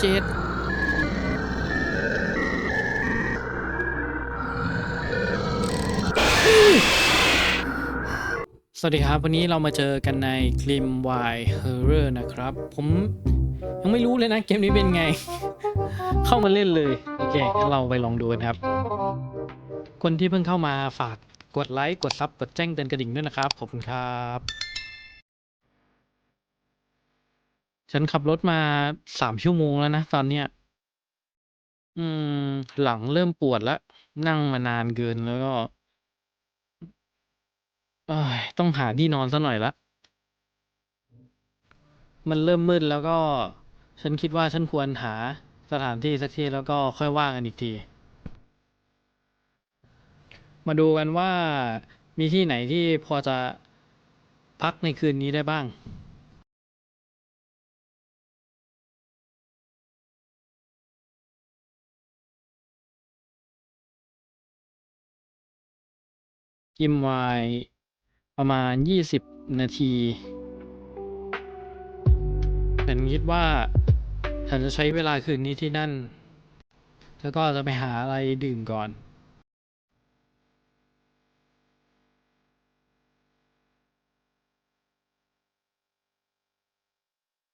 เจ็ดสวัสดีครับ วันนี้เรามาเจอกันใน Glim Y Horror นะครับ ผมยังไม่รู้เลยนะเกมนี้เป็นไง เข้ามาเล่นเลย โอเคงั้นเราไปลองดูกันครับ คนที่เพิ่งเข้ามาฝากกดไลค์ กดซับกดแจ้งเตือนกระดิ่งด้วยนะครับ ขอบคุณครับ ฉันขับรถมาสามชั่วโมงแล้วนะตอนเนี้ย อืม หลังเริ่มปวดแล้ว นั่งมานานเกินแล้วก็เอ้ยต้องหาที่นอนซะหน่อยละ มันเริ่มมืดแล้วก็ ฉันคิดว่าฉันควรหาสถานที่สักที่แล้วก็ค่อยว่ากันอีกที มาดูกันว่ามีที่ไหนที่พอจะพักในคืนนี้ได้บ้าง กิมไวน์ประมาณยี่สิบนาทีฉันคิดว่าฉันจะใช้เวลาคืนนี้ที่นั่น แล้วก็จะไปหาอะไรดื่มก่อน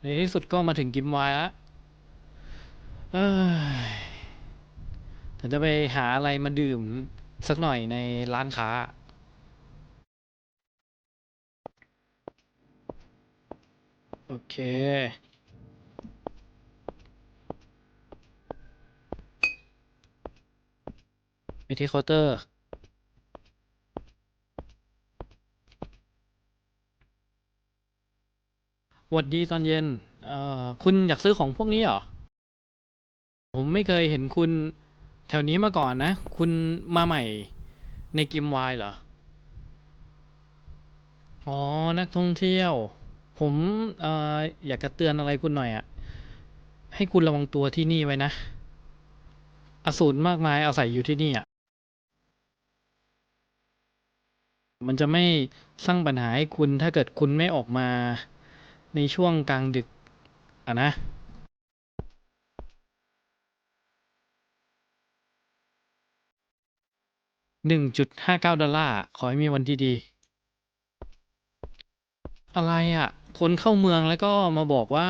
ในที่สุดก็มาถึงกิมไวน์แล้วเอ้ยฉันจะไปหาอะไรมาดื่มสักหน่อยในร้านค้า โอเค ไปที่เคาน์เตอร์ หวัดดีตอนเย็น เอ่อ คุณอยากซื้อของพวกนี้เหรอ ผมไม่เคยเห็นคุณแถวนี้มาก่อนนะ คุณมาใหม่ในกิมวายเหรอ อ๋อ นักท่องเที่ยว ผมเอออยากจะเตือนอะไรคุณหน่อยอะให้คุณระวังตัวที่นี่ไว้นะ อสูรมากมายอาศัยอยู่ที่นี่อะมันจะไม่สร้างปัญหาให้คุณถ้าเกิดคุณไม่ออกมาในช่วงกลางดึกอะนะ หนึ่งจุดห้าเก้าดอลลาร์ ขอให้มีวันที่ดี อะไรอะ คนเข้าเมืองแล้วก็มาบอกว่า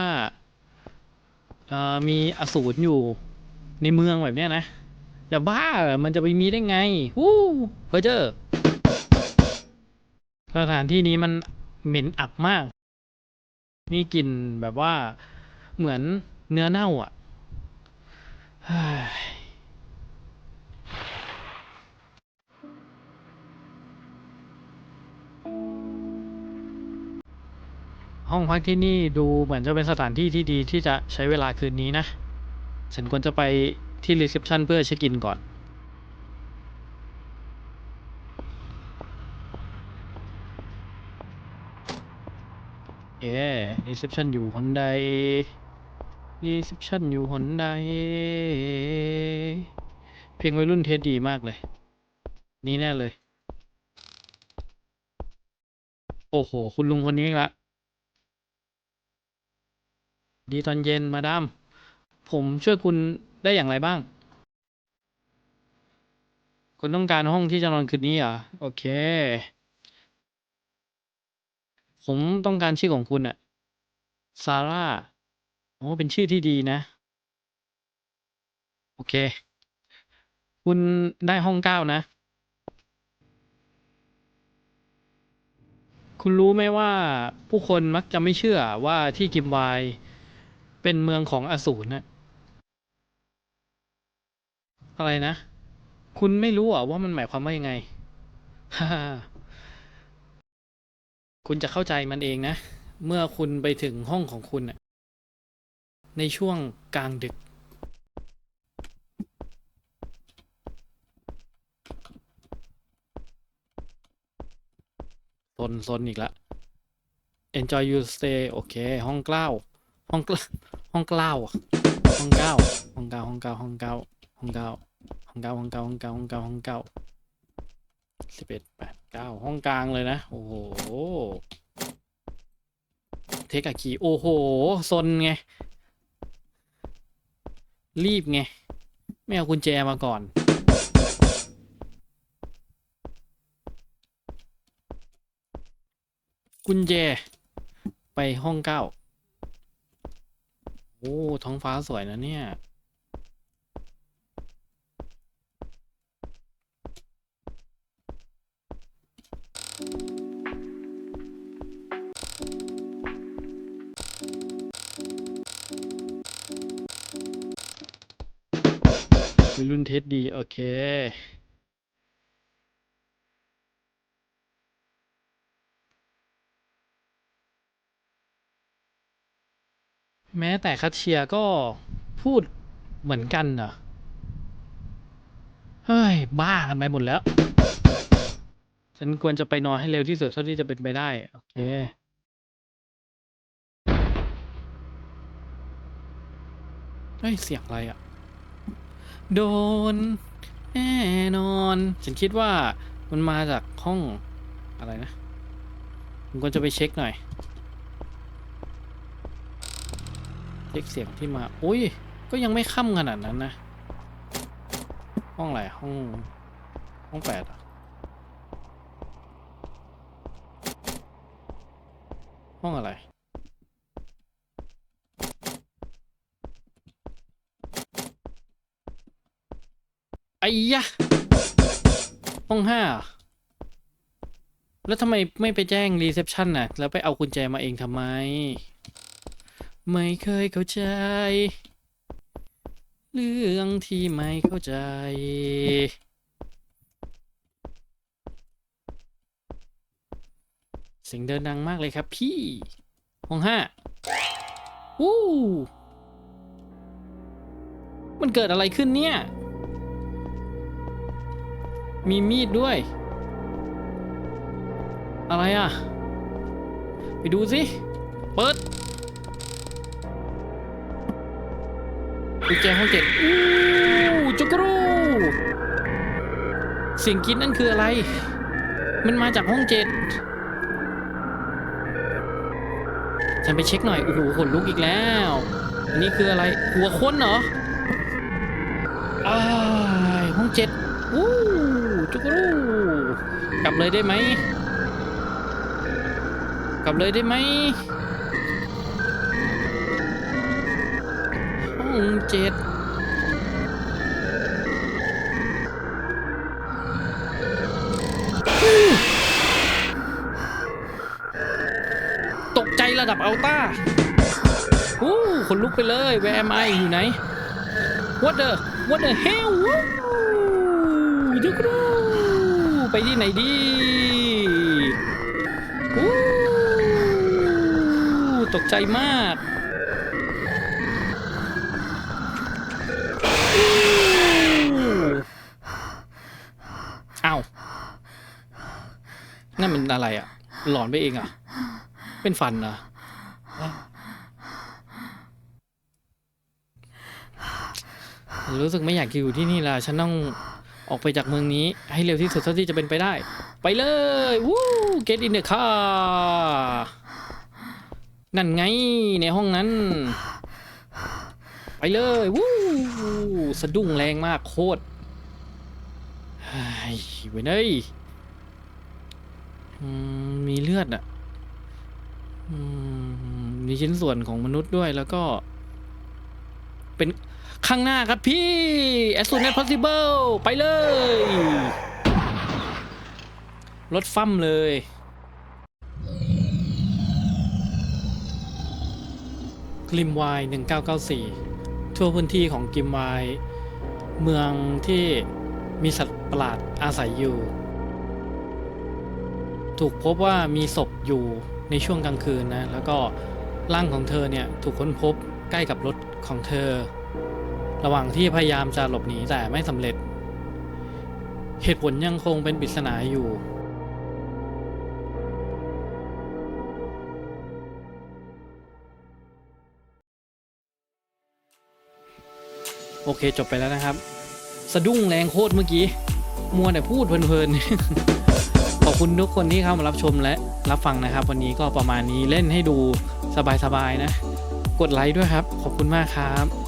มีอสูรอยู่ในเมืองแบบเนี้ยนะจะบ้ามันจะไปมีได้ไงวู้เพอเจอร์สถานที่นี้มันเหม็นอับมาก นี่กลิ่นแบบว่าเหมือนเนื้อเน่าอะ ห้องพักที่นี่ดูเหมือนจะเป็นสถานที่ที่ดีที่จะใช้เวลาคืนนี้นะ ฉันควรจะไปที่รีเซพชันเพื่อเช็คอินก่อน เย้รีเซพชันอยู่หนใดรีเซพชันอยู่หนใด เพลงวัยรุ่นเทสดีมากเลย นี่แน่เลย โอ้โห คุณลุงคนนี้ละ ดีตอนเย็นมาดาม ผมช่วยคุณได้อย่างไรบ้าง คุณต้องการห้องที่จะนอนคืนนี้เหรอ โอเค ผมต้องการชื่อของคุณอะซาร่า โอ้ เป็นชื่อที่ดีนะ โอเค คุณได้ห้องเก้านะ คุณรู้ไหมว่าผู้คนมักจะไม่เชื่อว่าที่กิมไว เป็นเมืองของอสูรนะอะไรนะ คุณไม่รู้เหรอว่ามันหมายความว่ายังไงฮ่าคุณจะเข้าใจมันเองนะ เมื่อคุณไปถึงห้องของคุณนะในช่วงกลางดึก ซนซนอีกละ enjoy your stay โอเค ห้องเก้า ห้องเก้าห้องเก้าอะห้องเก้าห้องเก้าห้องเก้าห้องเก้าห้องเก้าห้องเก้าห้องเก้าห้องเก้าห้องเก้าห้องเก้าสิบเอ็ดแปดเก้าห้องกลางเลยนะ โอ้โหเทคอะคีโอ้โหซนไง รีบไง ไม่เอากุญแจมาก่อนกุญแจ ไปห้องเก้า โอ้ท้องฟ้าสวยนะเนี่ย มีรุ่นเทสดี โอเค แม้แต่คัตเชียก็พูดเหมือนกันเหรอ เฮ้ย บ้ากันไปหมดแล้ว ฉันควรจะไปนอนให้เร็วที่สุดเท่าที่จะเป็นไปได้ โอเคเฮ้ย เสียงอะไรอะ โดน แน่นอน ฉันคิดว่ามันมาจากห้องอะไรนะ ผมควรจะไปเช็คหน่อย เช็คเสียงที่มา อุ้ย ก็ยังไม่ค่ำขนาดนั้นนะ ห้องอะไร ห้อง ห้องแปดห้องอะไร ไอ้ยะ ห้องห้าแล้วทำไมไม่ไปแจ้งรีเซพชันน่ะ แล้วไปเอากุญแจมาเองทำไม ไม่เคยเข้าใจ เรื่องที่ไม่เข้าใจ เสียงเดินดังมากเลยครับพี่ ห้องห้าวู้มันเกิดอะไรขึ้นเนี่ย มีมีดด้วย อะไรอะ ไปดูสิ เปิด กุญแจห้องเจ็ดอู้จุกรูเสียงกรีดนั่นคืออะไร มันมาจากห้องเจ็ดฉันไปเช็คหน่อย โอ้โหขนลุกอีกแล้ว อันนี้คืออะไร หัวค้นเหรออ้ายห้องเจ็ดอู้จุกรูกลับเลยได้ไหม กลับเลยได้ไหม เจ็ดตกใจระดับอัลต้าอู้คนลุกไปเลย Where am I อยู่ไหน What the What the hell วู้จุกรูไปที่ไหนดีอู้ตกใจมาก นั่นมันอะไรอะ หลอนไปเองอะ เป็นฟันนะรู้สึกไม่อยากอยู่ที่นี่ละฉันต้องออกไปจากเมืองนี้ ให้เร็วที่สุดเท่าที่จะเป็นไปได้ ไปเลยวู้ get in the car นั่นไงในห้องนั้น ไปเลยวู้สะดุ้งแรงมากโคตรเฮ้ยเว้ยเนย มีเลือดอะมมีชิ้นส่วนของมนุษย์ด้วยแล้วก็ เป็นข้างหน้าครับพี่ as soon as possible ไปเลย รถฟั่มเลย กลิมวาย 1994 ทั่วพื้นที่ของกลิมวาย เมืองที่มีสัตว์ประหลาดอาศัยอยู่ ถูกพบว่ามีศพอยู่ในช่วงกลางคืนนะแล้วก็ร่างของเธอเนี่ยถูกค้นพบใกล้กับรถของเธอ ระหว่างที่พยายามจะหลบหนีแต่ไม่สำเร็จ เหตุผลยังคงเป็นปริศนาอยู่โอเคจบไปแล้วนะครับ สะดุ้งแรงโคตรเมื่อกี้ มัวแต่พูดเพลินๆ คุณทุกคนที่เข้ามารับชมและรับฟังนะครับ วันนี้ก็ประมาณนี้เล่นให้ดูสบายๆนะ กดไลค์ด้วยครับ ขอบคุณมากครับ